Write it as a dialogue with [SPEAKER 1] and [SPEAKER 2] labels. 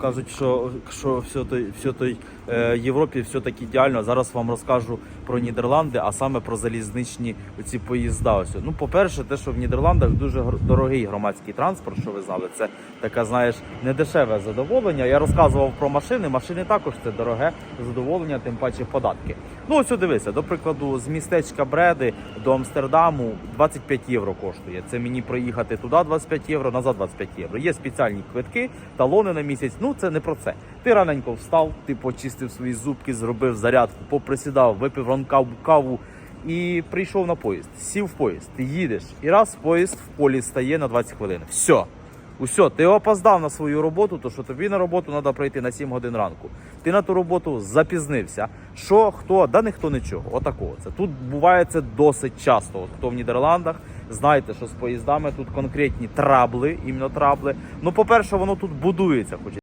[SPEAKER 1] кажуть, що, що все той, все той е, Європі все так ідеально. Зараз вам розкажу про Нідерланди, а саме про залізничні ці поїзда. Ось. Ну, по-перше, те, що в Нідерландах дуже дорогий громадський транспорт, що ви знали, це таке, знаєш, недешеве задоволення. Я розказував про машини. Машини також це дороге задоволення, тим паче податки. Ну, ось дивися, до прикладу, з містечка Бреди до Амстердаму 25 євро коштує. Це мені проїхати туди 25 євро, назад 25 євро. Є спеціальні квитки, талони на місяць. Ну це не про це. Ти раненько встав, ти почистив свої зубки, зробив зарядку, поприсідав, випив ранкаву каву і прийшов на поїзд. Сів в поїзд, ти їдеш, і раз поїзд в полі стає на 20 хвилин. Все. Усьо, ти опоздав на свою роботу, то що тобі на роботу треба прийти на 7 годин ранку. Ти на ту роботу запізнився. Що, хто, да ніхто нічого. Отакого. Це тут буває це досить часто. От хто в Нідерландах, знаєте, що з поїздами тут конкретні трабли, іменно трабли. Ну, по-перше, воно тут будується, хоч